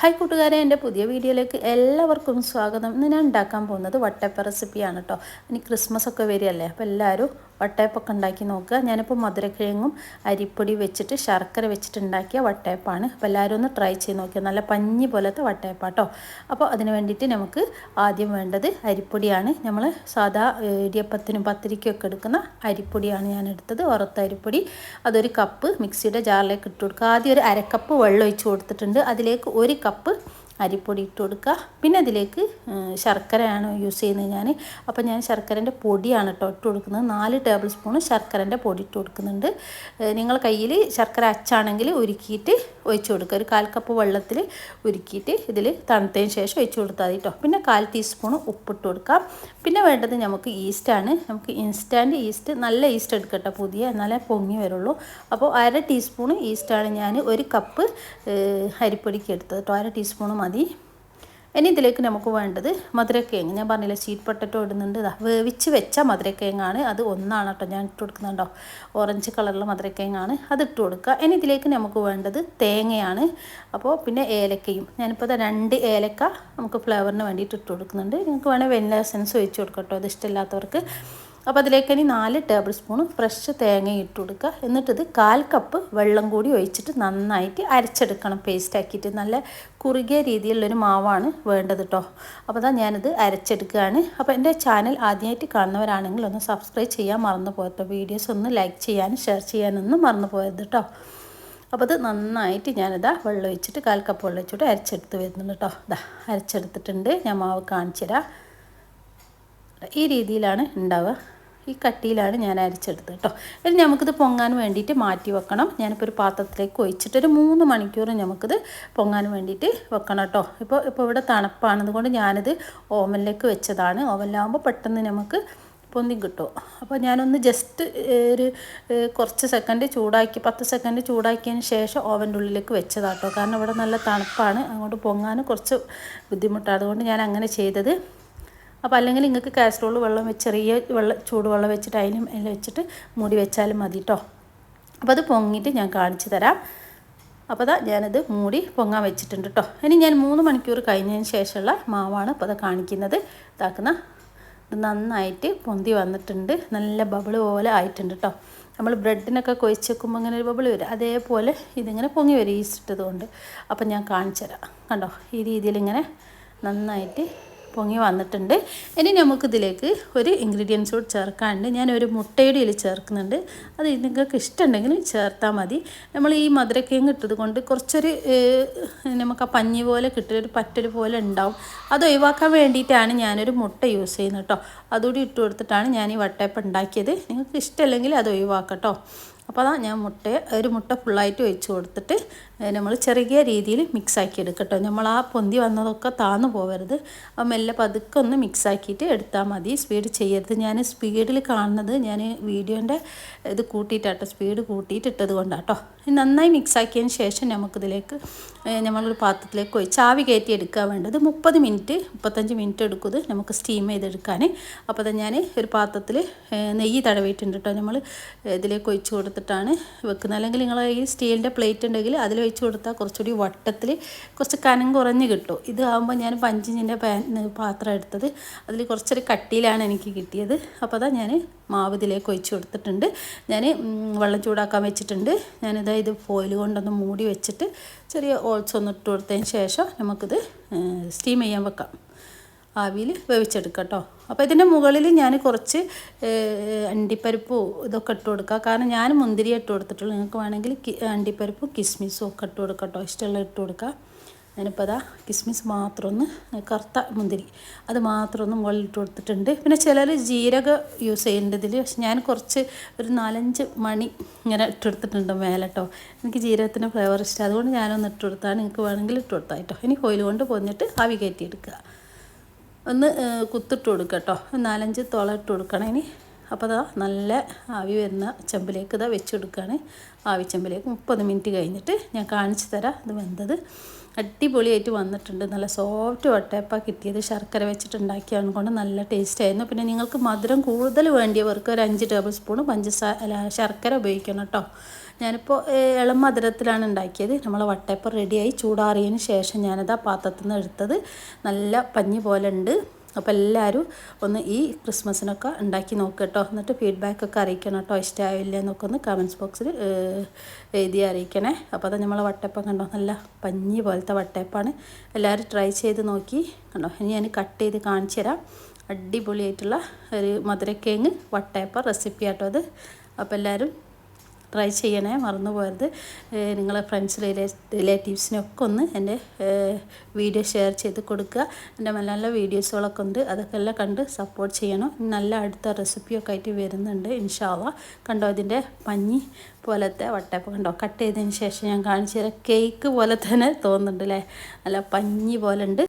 Hi കൂട്ടുകാരെ എന്റെ പുതിയ വീഡിയോയിലേക്ക് എല്ലാവർക്കും സ്വാഗതം. ഇന്ന് ഞാൻ ഉണ്ടാക്കാൻ പോകുന്നത് വട്ടപ്പ റെസിപ്പിയാണ് കേട്ടോ ഇനി ക്രിസ്മസ് ഒക്കെ വരികയല്ലേ? അപ്പോൾ എല്ലാവരും വട്ടയപ്പൊക്കെ ഉണ്ടാക്കി നോക്കുക. ഞാനിപ്പോൾ മധുരക്കിഴങ്ങും അരിപ്പൊടി വെച്ചിട്ട് ശർക്കര വെച്ചിട്ട് ഉണ്ടാക്കിയ വട്ടയപ്പാണ്. അപ്പോൾ എല്ലാവരും ഒന്ന് ട്രൈ ചെയ്ത് നോക്കിയാൽ നല്ല പഞ്ഞി പോലത്തെ വട്ടയപ്പ കേട്ടോ അപ്പോൾ അതിന് വേണ്ടിയിട്ട് നമുക്ക് ആദ്യം വേണ്ടത് അരിപ്പൊടിയാണ്. നമ്മൾ സാധാ ഇടിയപ്പത്തിനും പത്തിരിക്കും ഒക്കെ എടുക്കുന്ന അരിപ്പൊടിയാണ് ഞാൻ എടുത്തത്. ഉറത്ത അരിപ്പൊടി. അതൊരു കപ്പ് മിക്സിയുടെ ജാറിലേക്ക് ഇട്ട് കൊടുക്കുക. ആദ്യം ഒരു അരക്കപ്പ് വെള്ളം ഒഴിച്ച് കൊടുത്തിട്ടുണ്ട്. അതിലേക്ക് ഒരു കപ്പ് അരിപ്പൊടി ഇട്ട് കൊടുക്കുക. പിന്നെ അതിലേക്ക് ശർക്കരയാണ് യൂസ് ചെയ്യുന്നത് ഞാൻ അപ്പോൾ ഞാൻ ശർക്കരന്റെ പൊടിയാണ് കേട്ടോ ഇട്ട് കൊടുക്കുന്നത്. നാല് ടേബിൾ സ്പൂൺ ശർക്കരന്റെ പൊടി ഇട്ട് കൊടുക്കുന്നുണ്ട്. നിങ്ങൾ കയ്യിൽ ശർക്കര അച്ചാണെങ്കിൽ ഉരുക്കിയിട്ട് ഒഴിച്ചു കൊടുക്കുക. ഒരു കാൽ കപ്പ് വെള്ളത്തിൽ ഉരുക്കിയിട്ട് ഇതിൽ തണുത്തതിന് ശേഷം ഒഴിച്ചു കൊടുത്താൽ മതി കേട്ടോ പിന്നെ കാൽ ടീസ്പൂൺ ഉപ്പിട്ട് കൊടുക്കാം പിന്നെ വേണ്ടത് നമുക്ക് ഈസ്റ്റാണ് നമുക്ക് ഇൻസ്റ്റാന്റ് ഈസ്റ്റ് നല്ല ഈസ്റ്റ് എടുക്കട്ടെ പുതിയ എന്നാലേ പൊങ്ങി വരുള്ളൂ. അപ്പോൾ അര ടീസ്പൂൺ ഈസ്റ്റാണ് ഞാൻ ഒരു കപ്പ് അരിപ്പൊടിക്ക് എടുത്തത് കേട്ടോ അര ടീസ്പൂൺ ഇനി ഇതിലേക്ക് നമുക്ക് വേണ്ടത് മധുരക്കിഴങ്ങ്. ഞാൻ പറഞ്ഞില്ലേ ഷീറ്റ് പൊട്ടറ്റോ ഇടുന്നുണ്ട്. ഇതാ വേവിച്ച് വെച്ച മധുരക്കിഴങ്ങാണ്. അത് ഒന്നാണ് കേട്ടോ ഞാൻ ഇട്ട് കൊടുക്കുന്നുണ്ടോ? ഓറഞ്ച് കളറുള്ള മധുരക്കിഴങ്ങാണ്. അത് ഇട്ട് കൊടുക്കുക. ഇനി ഇതിലേക്ക് നമുക്ക് വേണ്ടത് തേങ്ങയാണ്. അപ്പോൾ പിന്നെ ഏലക്കയും. ഞാനിപ്പോൾ രണ്ട് ഏലക്ക നമുക്ക് ഫ്ലേവറിന് വേണ്ടിയിട്ട് ഇട്ട് കൊടുക്കുന്നുണ്ട്. നിങ്ങൾക്ക് വേണേൽ വെനില എസൻസ് ഒഴിച്ച് കൊടുക്കട്ടോ കേട്ടോ. അത് ഇഷ്ടമില്ലാത്തവർക്ക്. അപ്പോൾ അതിലേക്ക് ഇനി നാല് ടേബിൾ സ്പൂൺ ഫ്രഷ് തേങ്ങ ഇട്ട് കൊടുക്കുക. എന്നിട്ട് ഇത് കാൽ കപ്പ് വെള്ളം കൂടി ഒഴിച്ചിട്ട് നന്നായിട്ട് അരച്ചെടുക്കണം. പേസ്റ്റ് ആക്കിയിട്ട് നല്ല കുറുകിയ രീതിയിലുള്ളൊരു മാവാണ് വേണ്ടത് കേട്ടോ അപ്പോൾ അതാ ഞാനിത് അരച്ചെടുക്കുകയാണ്. അപ്പോൾ എന്റെ ചാനൽ ആദ്യമായിട്ട് കാണുന്നവരാണെങ്കിൽ ഒന്ന് സബ്സ്ക്രൈബ് ചെയ്യാൻ മറന്നു പോകട്ടോ വീഡിയോസ് ഒന്ന് ലൈക്ക് ചെയ്യാനും ഷെയർ ചെയ്യാനൊന്നും മറന്നു പോയത് കേട്ടോ അപ്പോൾ അത് നന്നായിട്ട് ഞാനിതാ വെള്ളം ഒഴിച്ചിട്ട് കാൽ കപ്പ് വെള്ളം ഒഴിച്ചിട്ട് അരച്ചെടുത്ത് വരുന്നുണ്ട് കേട്ടോ ഇതാ അരച്ചെടുത്തിട്ടുണ്ട്. ഞാൻ മാവ് കാണിച്ചു തരാം ഈ രീതിയിലാണ് ഉണ്ടാവുക. ഈ കട്ടിയിലാണ് ഞാൻ അരിച്ചെടുത്തത് കേട്ടോ. ഇനി നമുക്കിത് പൊങ്ങാൻ വേണ്ടിയിട്ട് മാറ്റി വെക്കണം. ഞാനിപ്പോൾ ഒരു പാത്രത്തിലേക്ക് ഒഴിച്ചിട്ട് ഒരു മൂന്ന് മണിക്കൂർ നമുക്കിത് പൊങ്ങാൻ വേണ്ടിയിട്ട് വെക്കണം കേട്ടോ. ഇപ്പോൾ ഇപ്പോൾ ഇവിടെ തണുപ്പാണ് അതുകൊണ്ട് ഞാനിത് ഓവനിലേക്ക് വെച്ചതാണ്. ഓവനിലാകുമ്പോൾ പെട്ടെന്ന് നമുക്ക് പൊന്തി കിട്ടും. അപ്പോൾ ഞാനൊന്ന് ജസ്റ്റ് ഒരു കുറച്ച് സെക്കൻഡ് ചൂടാക്കി പത്ത് സെക്കൻഡ് ചൂടാക്കിയതിന് ശേഷം ഓവന്റെ ഉള്ളിലേക്ക് വെച്ചതാട്ടോ കാരണം ഇവിടെ നല്ല തണുപ്പാണ്. അങ്ങോട്ട് പൊങ്ങാൻ കുറച്ച് ബുദ്ധിമുട്ടാണ്. അതുകൊണ്ട് ഞാൻ അങ്ങനെ ചെയ്തത്. അപ്പോൾ അല്ലെങ്കിൽ നിങ്ങൾക്ക് കാസ്ട്രോൾ വെള്ളം വെച്ച് ചെറിയ വെള്ളം ചൂടുവെള്ളം വെച്ചിട്ട് അതിലും വെച്ചിട്ട് മൂടി വെച്ചാലും മതി കേട്ടോ അപ്പോൾ അത് പൊങ്ങിയിട്ട് ഞാൻ കാണിച്ചു തരാം. അപ്പോൾ അതാ ഞാനത് മൂടി പൊങ്ങാൻ വെച്ചിട്ടുണ്ട് കേട്ടോ ഇനി ഞാൻ മൂന്ന് മണിക്കൂർ കഴിഞ്ഞതിന് ശേഷമുള്ള മാവാണ് ഇപ്പോൾ അത് കാണിക്കുന്നത്. ഇതാക്കുന്ന ഇത് നന്നായിട്ട് പൊന്തി വന്നിട്ടുണ്ട്. നല്ല ബബിൾ പോലെ ആയിട്ടുണ്ട് കേട്ടോ നമ്മൾ ബ്രെഡിനൊക്കെ കൊഴിച്ച് വെക്കുമ്പോൾ ഇങ്ങനെ ഒരു ബബിൾ വരും. അതേപോലെ ഇതിങ്ങനെ പൊങ്ങി വരും ഈസ്റ്റിട്ടത് കൊണ്ട് അപ്പം ഞാൻ കാണിച്ചു തരാം. കണ്ടോ? ഈ രീതിയിൽ ഇങ്ങനെ നന്നായിട്ട് പൊങ്ങി വന്നിട്ടുണ്ട്. ഇനി നമുക്കിതിലേക്ക് ഒരു ഇൻഗ്രീഡിയൻസ് കൂടി ചേർക്കാനുണ്ട്. ഞാൻ ഒരു മുട്ടയുടെ ഇതിൽ ചേർക്കുന്നുണ്ട്. അത് നിങ്ങൾക്ക് ഇഷ്ടമുണ്ടെങ്കിൽ ചേർത്താൽ മതി. നമ്മൾ ഈ മധുരക്കിഴങ്ങ് ഇട്ടത് കൊണ്ട് കുറച്ചൊരു നമുക്ക് ആ പഞ്ഞി പോലെ കിട്ടിയൊരു പറ്റൊരു പോലെ ഉണ്ടാവും. അത് ഒഴിവാക്കാൻ വേണ്ടിയിട്ടാണ് ഞാനൊരു മുട്ട യൂസ് ചെയ്യുന്നത് കേട്ടോ അതുകൂടി ഇട്ട് കൊടുത്തിട്ടാണ് ഞാൻ ഈ വട്ടയപ്പം ഉണ്ടാക്കിയത്. നിങ്ങൾക്ക് ഇഷ്ടമല്ലെങ്കിൽ അത് ഒഴിവാക്കാം കേട്ടോ അപ്പോൾ അതാ ഞാൻ മുട്ട ഒരു മുട്ട ഫുള്ളായിട്ട് ഒഴിച്ച് കൊടുത്തിട്ട് നമ്മൾ ചെറിയ രീതിയിൽ മിക്സാക്കി എടുക്കട്ടോ നമ്മൾ ആ പൊന്തി വന്നതൊക്കെ താന്നു പോകരുത് അപ്പോൾ മെല്ലെ പതുക്കെ ഒന്ന് മിക്സാക്കിയിട്ട് എടുത്താൽ മതി. സ്പീഡ് ചെയ്യരുത്. ഞാൻ സ്പീഡിൽ കാണുന്നത് ഞാൻ വീഡിയോന്റെ ഇത് കൂട്ടിയിട്ടാട്ടോ. സ്പീഡ് കൂട്ടിയിട്ട് ഇട്ടത് കൊണ്ടാട്ടോ നന്നായി മിക്സാക്കിയതിന് ശേഷം നമുക്കിതിലേക്ക് നമ്മളൊരു പാത്രത്തിലേക്ക് ഒഴിച്ച് ആവി കയറ്റി എടുക്കാൻ വേണ്ടത്. മുപ്പത് മിനിറ്റ് മുപ്പത്തഞ്ച് മിനിറ്റ് എടുക്കും ഇത് നമുക്ക് സ്റ്റീം ചെയ്തെടുക്കാൻ അപ്പോൾ തന്നെ ഞാൻ ഒരു പാത്രത്തിൽ നെയ്യ് തടവിയിട്ടുണ്ട് കേട്ടോ നമ്മൾ ഇതിലേക്ക് ഒഴിച്ച് കൊടുത്തിട്ടാണ് വെക്കുന്നത്. അല്ലെങ്കിൽ നിങ്ങൾ ഈ സ്റ്റീലിന്റെ പ്ലേറ്റ് ഉണ്ടെങ്കിൽ അതിൽ വെച്ച് കൊടുത്താൽ കുറച്ചുകൂടി വട്ടത്തിൽ കുറച്ച് കനം കുറഞ്ഞ് കിട്ടും. ഇതാകുമ്പോൾ ഞാൻ പഞ്ചിഞ്ചിന്റെ പാൻ പാത്രം എടുത്തത് അതിൽ കുറച്ചൊരു കട്ടിയിലാണ് എനിക്ക് കിട്ടിയത്. അപ്പോൾ അതാ ഞാൻ മാവ് ഇതിലേക്ക് ഒഴിച്ച് കൊടുത്തിട്ടുണ്ട്. ഞാൻ വെള്ളം ചൂടാക്കാൻ വെച്ചിട്ടുണ്ട്. ഞാനിതാ ഇത് ഫോയിൽ കൊണ്ടൊന്ന് മൂടി വെച്ചിട്ട് ചെറിയ ഓൾസ് ഒന്ന് ഇട്ട് കൊടുത്തതിന് ശേഷം നമുക്കിത് സ്റ്റീം ചെയ്യാൻ വെക്കാം. ആവിയിൽ വേവിച്ചെടുക്കാം കേട്ടോ. അപ്പോൾ ഇതിന്റെ മുകളിൽ ഞാൻ കുറച്ച് അണ്ടിപ്പരിപ്പ് ഇതൊക്കെ ഇട്ട് കൊടുക്കുക. കാരണം ഞാൻ മുന്തിരി ഇട്ട് കൊടുത്തിട്ടുള്ളൂ. നിങ്ങൾക്ക് വേണമെങ്കിൽ അണ്ടിപ്പരിപ്പ് കിസ്മിസും ഒക്കെ ഇട്ട് കൊടുക്കാം കേട്ടോ. ഇഷ്ടമുള്ള ഇട്ട് കൊടുക്കുക. ഞാനിപ്പോൾ അതാ കിസ്മിസ് മാത്രം ഒന്ന് കറുത്ത മുന്തിരി അത് മാത്രം ഒന്ന് മുകളിൽ ഇട്ട് കൊടുത്തിട്ടുണ്ട്. പിന്നെ ചിലർ ജീരകം യൂസ് ചെയ്യേണ്ടതിൽ പക്ഷെ ഞാൻ കുറച്ച് ഒരു നാലഞ്ച് മണി ഇങ്ങനെ ഇട്ടെടുത്തിട്ടുണ്ട് മേലെ കേട്ടോ. എനിക്ക് ജീരകത്തിന്റെ ഫ്ലേവർ ഇഷ്ടം. അതുകൊണ്ട് ഞാനൊന്ന് ഇട്ട് കൊടുത്താണ്. നിങ്ങൾക്ക് വേണമെങ്കിൽ ഇട്ട് കൊടുത്താൽ കേട്ടോ. ഇനി കോയിൽ കൊണ്ട് പൊന്നിട്ട് ആവി കയറ്റി എടുക്കുക ഒന്ന് കുത്തിട്ട് കൊടുക്കുക കേട്ടോ. നാലഞ്ച് തുള ഇട്ട് കൊടുക്കണം. ഇനി അപ്പോൾ അതാ നല്ല ആവി വരുന്ന ചെമ്പിലേക്ക് ഇതാ വെച്ചെടുക്കുകയാണ് ആവി ചെമ്പിലേക്ക് മുപ്പത് മിനിറ്റ് കഴിഞ്ഞിട്ട് ഞാൻ കാണിച്ചു തരാം ഇത് വെന്തത്. അടിപൊളിയായിട്ട് വന്നിട്ടുണ്ട്. നല്ല സോഫ്റ്റ് വട്ടയപ്പ കിട്ടിയത്. ശർക്കര വെച്ചിട്ടുണ്ടാക്കിയാണ് കൊണ്ട് നല്ല ടേസ്റ്റ് ആയിരുന്നു. പിന്നെ നിങ്ങൾക്ക് മധുരം കൂടുതൽ വേണ്ടിയവർക്ക് ഒരു അഞ്ച് ടേബിൾ സ്പൂൺ പഞ്ചസാര ശർക്കര ഉപയോഗിക്കണം കേട്ടോ ഞാനിപ്പോൾ ഇളം മധുരത്തിലാണ് ഉണ്ടാക്കിയത്. നമ്മൾ വട്ടയപ്പം റെഡിയായി ചൂടാറിയതിന് ശേഷം ഞാനത് ആ പാത്രത്തിൽ നിന്ന് എടുത്തത്. നല്ല പഞ്ഞി പോലെ ഉണ്ട്. അപ്പോൾ എല്ലാവരും ഒന്ന് ഈ ക്രിസ്മസിനൊക്കെ ഉണ്ടാക്കി നോക്കുക കേട്ടോ. എന്നിട്ട് ഫീഡ്ബാക്കൊക്കെ അറിയിക്കണം കേട്ടോ. ഇഷ്ടമായില്ല എന്നൊക്കെ ഒന്ന് കമൻസ് ബോക്സിൽ എഴുതി അറിയിക്കണേ. അപ്പോൾ അത് നമ്മളെ വട്ടയപ്പം കണ്ടോ? നല്ല പഞ്ഞി പോലത്തെ വട്ടയപ്പാണ്. എല്ലാവരും ട്രൈ ചെയ്ത് നോക്കി കണ്ടോ? ഇനി ഞാൻ കട്ട് ചെയ്ത് കാണിച്ചു തരാം. അടിപൊളിയായിട്ടുള്ള ഒരു മധുരക്കേങ്ങ് വട്ടയപ്പം റെസിപ്പി ആട്ടോ അത്. അപ്പോൾ എല്ലാവരും ട്രൈ ചെയ്യണേ മറന്നു പോകരുത്. നിങ്ങളെ ഫ്രണ്ട്സ് റിലേറ്റീവ്സിനൊക്കെ ഒന്ന് എന്റെ വീഡിയോ ഷെയർ ചെയ്ത് കൊടുക്കുക. എന്റെ നല്ല നല്ല വീഡിയോസുകളൊക്കെ ഉണ്ട്. അതൊക്കെ എല്ലാം കണ്ട് സപ്പോർട്ട് ചെയ്യണം. നല്ല അടുത്ത റെസിപ്പിയൊക്കെ ആയിട്ട് വരുന്നുണ്ട് ഇൻഷാല്ല കണ്ടോ ഇതിന്റെ പഞ്ഞി പോലത്തെ വട്ടയപ്പം കണ്ടോ കട്ട് ചെയ്തതിന് ശേഷം ഞാൻ കാണിച്ചു തരാം. കേക്ക് പോലെ തന്നെ തോന്നുന്നുണ്ട് അല്ലേ നല്ല പഞ്ഞി പോലെ ഉണ്ട്.